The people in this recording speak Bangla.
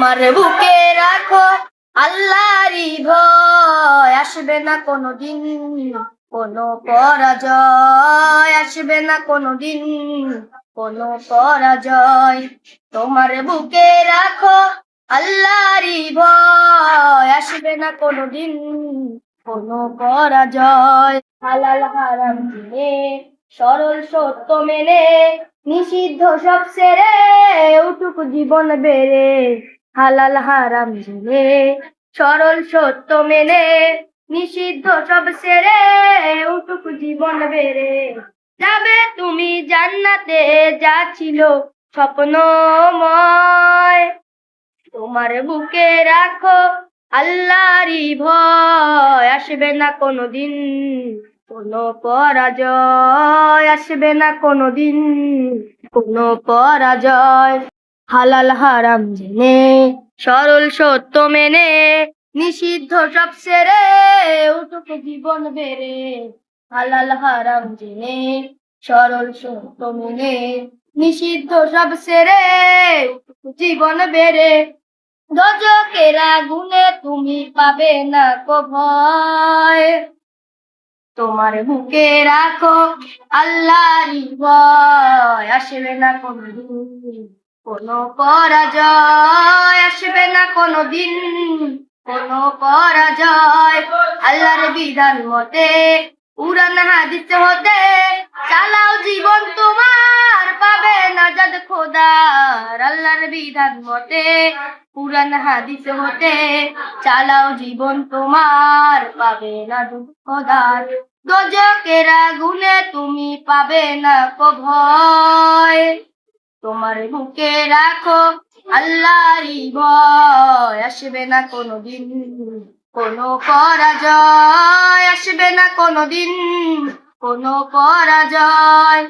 মার বুকে রাখো, আল্লাহরই ভয়। আসবে না কোনোদিন কোনো পরাজয়। আসবে না কোনোদিন কোনো পরাজয়। তোমার বুকে রাখো, আল্লাহরই ভয়। আসবে না কোনোদিন কোনো পরাজয়। হালাল হারাম জেনে সরল সত্য মেনে, নিষিদ্ধ সব সেরে উঠুক জীবন বেড়ে। হালাল হারাম জেনে, সরল সত্য মেনে, নিষিদ্ধ সব সেরে উঠুক জীবন বেড়ে। যাবে তুমি জান্নাতে, যা ছিল স্বপ্নময়। তোমার বুকে রাখো আল্লাহরই ভয়, আসবে না কোনোদিন কোনো পরাজয়, আসবে না কোনোদিন কোনো পরাজয়। হালাল হারাম জেনে, সরল সত্য মেনে, নিষিদ্ধ সব সেরে উঠুক জীবন বেড়ে। হালাল হারাম জেনে, সরল সত্য মেনে, নিষিদ্ধ সব সেরে উঠুক জীবন বেড়ে। দজকের আগুনে তুমি পাবে না কো ভয়। তোমার বুকে রাখো আল্লাহরই ভয়, আসবে না কোনোদিন কোনো পরাজয় আসবে না কোনোদিন। কোনো পরাজয় আল্লাহর বিধান মতে উড়ান হাদিস হতে চালাও জীবন তোমার, পাবে না নাজাদ খোদার আল্লাহর বিধান মতে পুরান হাদিস হতে চালাও জীবন তোমার, পাবে না খোদার দোজকের আগুনে তুমি পাবে না কো ভয় তোমার বুকে রাখো আল্লাহরই ভয়। আসবে না কোনোদিন কোনো পরাজয়। আসবে না কোনোদিন কোনো পরাজয়।